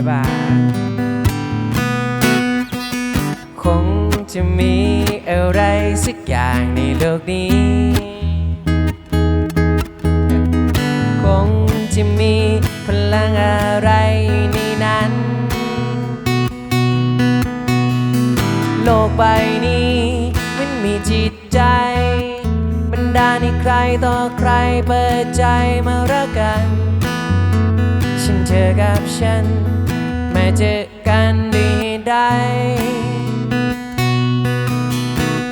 ายบาย คงจะมีอะไรสักอย่างในโลกนี้ คงจะมีพลังอะไรในนั้น โลกใบนี้มันมีจิตใจบันดาลให้ใครต่อใครเปิดใจมารักกัน เจอกับฉัน ไมาเจอกันได้ใด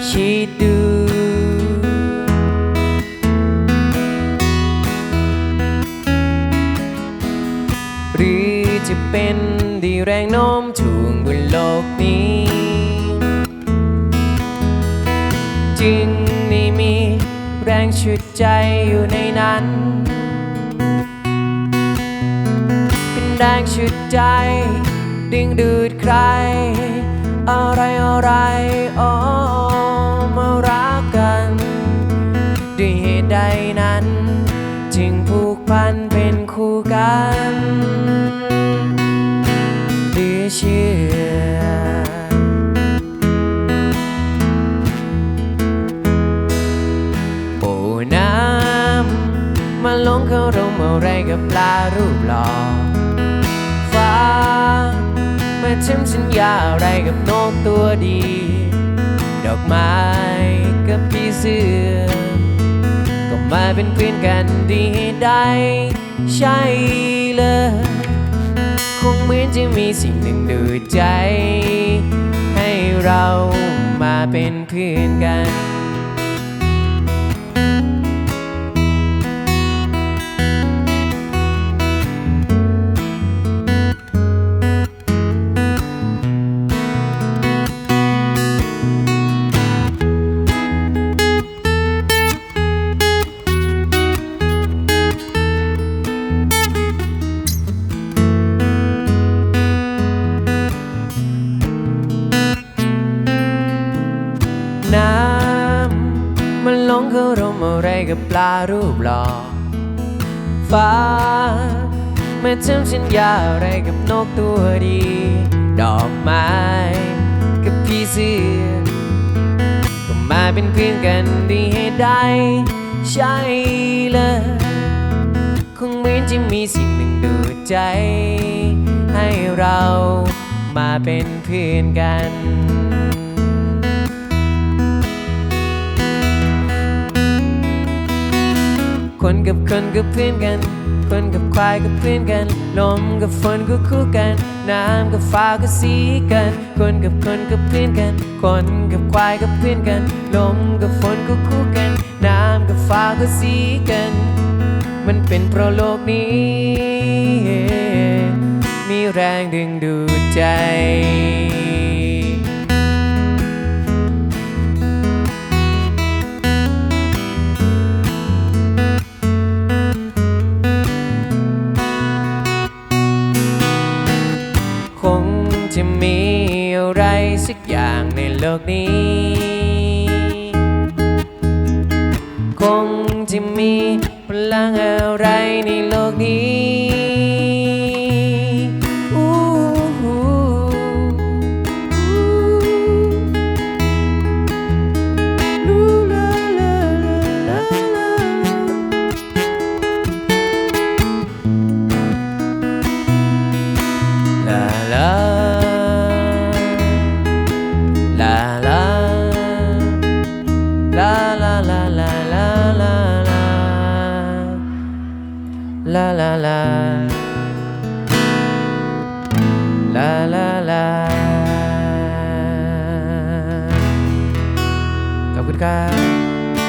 คิดดูหรือจะเป็นดีแรงโน้มถ่วงบนโลกนี้ จึงไม่มีแรงฉุดใจอยู่ในนั้น แรงฉุดใจ ดึงดูดใคร อะไรอะไรอ๋อมารักกันด้วยเหตุใดนั้น จึงผูกพันเป็นคู่กันหลือเชื่อโอ้น้ำมาลงเข้าร่มอะไรกับปลารูปหล่อ มาทำสัญญาอะไรกับนกตัวดี ดอกไม้กับพี่เสือ ก็มาเป็นเพื่อนกันดีได้ใช่เลยคงเหมือนจะมีสิ่งหนึ่งดูใจ ให้เรามาเป็นเพื่อนกัน กับปลารูปหล่อฟ้ามาทำสัญญาอะไรกับนกตัวดี ดอกไม้กับพี่เสือก็มาเป็นเพื่อนกันดีให้ได้ใช่เลยคงเหมือนจะมีสิ่งหนึ่งดูดใจ ให้เรามาเป็นเพื่อนกัน คนกับคนก็เพื่อนกัน คนกับควายก็เพื่อนกัน ลมกับฝนก็คู่กัน น้ำกับฟ้าก็สีกัน คนกับคนก็เพื่อนกัน คนกับควายก็เพื่อนกัน ลมกับฝนก็คู่กัน น้ำกับฟ้าก็สีกัน มันเป็นเพราะโลกนี้ มีแรงดึงดูดใจ อะไรสักอย่างในโลกนี้ คงจะมีพลังอะไรในโลกนี้ La la la la la la la La la la La la la ขอบคุณครับ